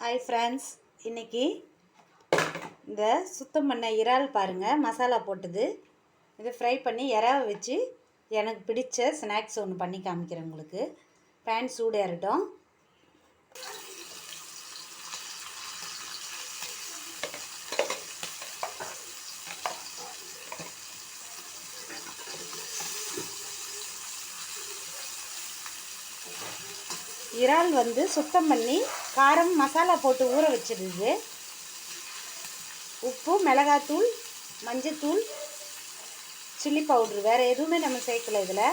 Hi friends இன்னைக்கு இந்த சுத்தம் பண்ண இறால் பாருங்கள் மசாலா போட்டது. இதை ஃப்ரை பண்ணி இறாவை வச்சு எனக்கு பிடிச்ச ஸ்நாக்ஸ் ஒன்று பண்ணி காமிக்கிறேன் உங்களுக்கு. பேன் சூடு ஏறட்டும் இறால் வந்து சுத்தம் பண்ணி காரம் மசாலா போட்டு ஊற வச்சிருது உப்பு மிளகாத்தூள் மஞ்சத்தூள் சில்லி பவுட்ரு வேறு எதுவுமே நம்ம சேர்க்கல இதில்.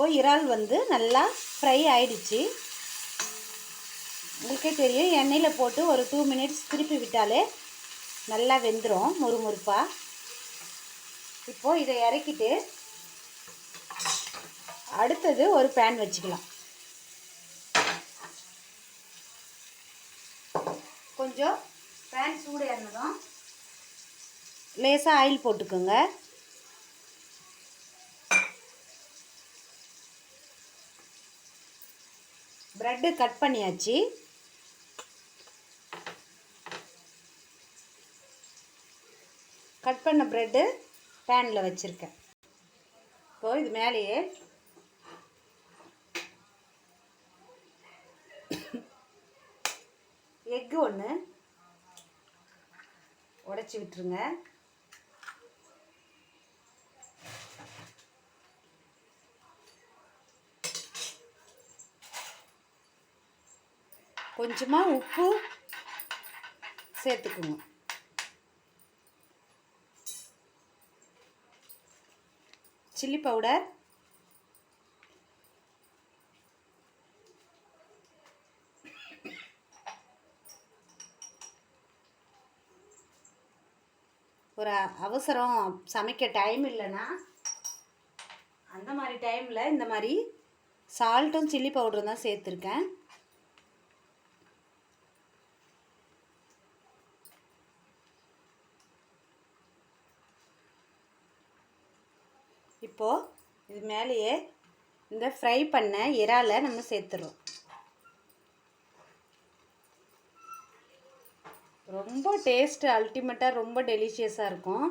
இப்போது இறால் வந்து நல்லா ஃப்ரை ஆயிடுச்சு. உங்களுக்கே தெரியும் எண்ணெயில் போட்டு ஒரு டூ மினிட்ஸ் திருப்பி விட்டாலே நல்லா வெந்துடும் முறுமுறுப்பாக இப்போது இதை இறக்கிட்டு அடுத்தது ஒரு பேன் வச்சுக்கலாம். கொஞ்சம் பேன் சூடு இறந்ததும் லேசாக ஆயில் போட்டுக்கோங்க. ப்ரெட்டு கட் பண்ணியாச்சு. கட் பண்ண ப்ரெட்டு பேனில் வச்சுருக்கேன். இப்போ இது மேலேயே எக்கு ஒன்று உடச்சி விட்டுருங்க. கொஞ்சமாக உப்பு சேர்த்துக்குங்க. Chilli powder. ஒரு அவசரம் சமைக்க டைம் இல்லைன்னா அந்த மாதிரி டைமில் இந்த மாதிரி சால்ட்டும் சில்லி பவுடரும் தான் சேர்த்துருக்கேன். இப்போது இது மேலேயே இந்த ஃப்ரை பண்ண இறாலை நம்ம சேர்த்துறோம். ரொம்ப டேஸ்ட்டு அல்டிமேட்டாக ரொம்ப டெலிஷியஸாக இருக்கும்.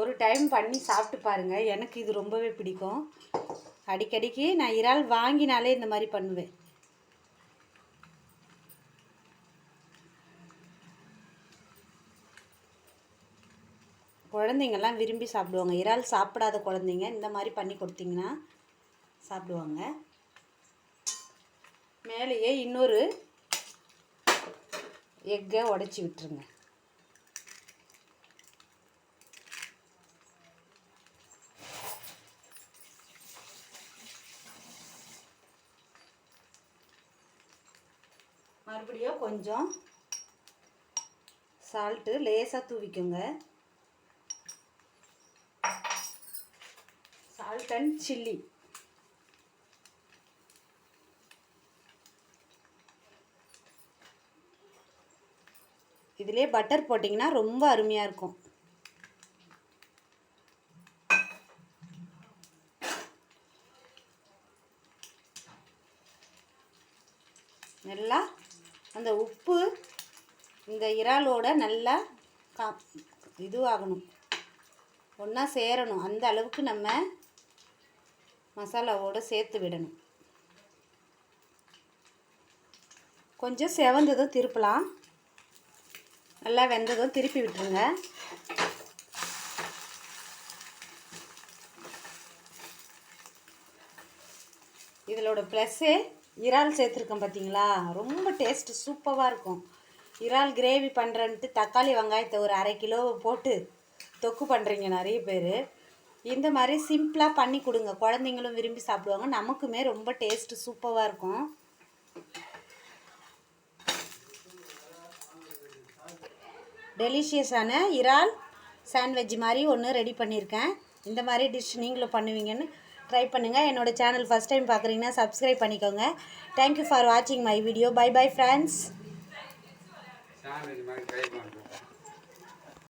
ஒரு டைம் பண்ணி சாப்பிட்டு பாருங்கள் எனக்கு இது ரொம்பவே பிடிக்கும். அடிக்கடிக்கு நான் இறால் வாங்கினாலே இந்த மாதிரி பண்ணுவேன். குழந்தைங்கள்லாம் விரும்பி சாப்பிடுவாங்க. இறால் சாப்பிடாத குழந்தைங்க இந்த மாதிரி பண்ணி கொடுத்தீங்கன்னா சாப்பிடுவாங்க. மேலேயே இன்னொரு எக்கை உடச்சி விட்டுருங்க. மறுபடியும் கொஞ்சம் சால்ட்டு லேசாக தூவிக்கோங்க. சால்ட் சில்லி இதிலே பட்டர் போட்டிங்கன்னா ரொம்ப அருமையாக இருக்கும். நல்லா அந்த உப்பு இந்த இறாலோட நல்லா கா இதுவாகணும். ஒன்றா சேரணும். அந்த அளவுக்கு நம்ம மசாலாவோடு சேர்த்து விடணும். கொஞ்சம் செவந்ததும் திருப்பலாம். நல்லா வெந்ததும் திருப்பி விட்டுருங்க. இதிலோட ப்ளஸ்ஸு இறால் சேர்த்துருக்கோம் பார்த்தீங்களா ரொம்ப டேஸ்ட்டு சூப்பராக இருக்கும். இறால் கிரேவி பண்ணுறன்ட்டு தக்காளி வெங்காயத்தை ஒரு அரை கிலோ போட்டு தொக்கு பண்ணுறீங்க நிறைய பேர். இந்த மாதிரி சிம்பிளாக பண்ணி கொடுங்க. குழந்தைங்களும் விரும்பி சாப்பிடுவாங்க. நமக்குமே ரொம்ப டேஸ்ட்டு சூப்பராக இருக்கும். டெலிஷியஸான இறால் சாண்ட்விச் மாதிரி ஒன்று ரெடி பண்ணியிருக்கேன். இந்த மாதிரி டிஷ் நீங்களும் பண்ணுவீங்கன்னு ட்ரை பண்ணுங்கள் என்னோடய சேனல் ஃபஸ்ட் டைம் பார்க்குறீங்கன்னா சப்ஸ்கிரைப் பண்ணிக்கோங்க. தேங்க்யூ ஃபார் வாட்சிங் my video bye bye friends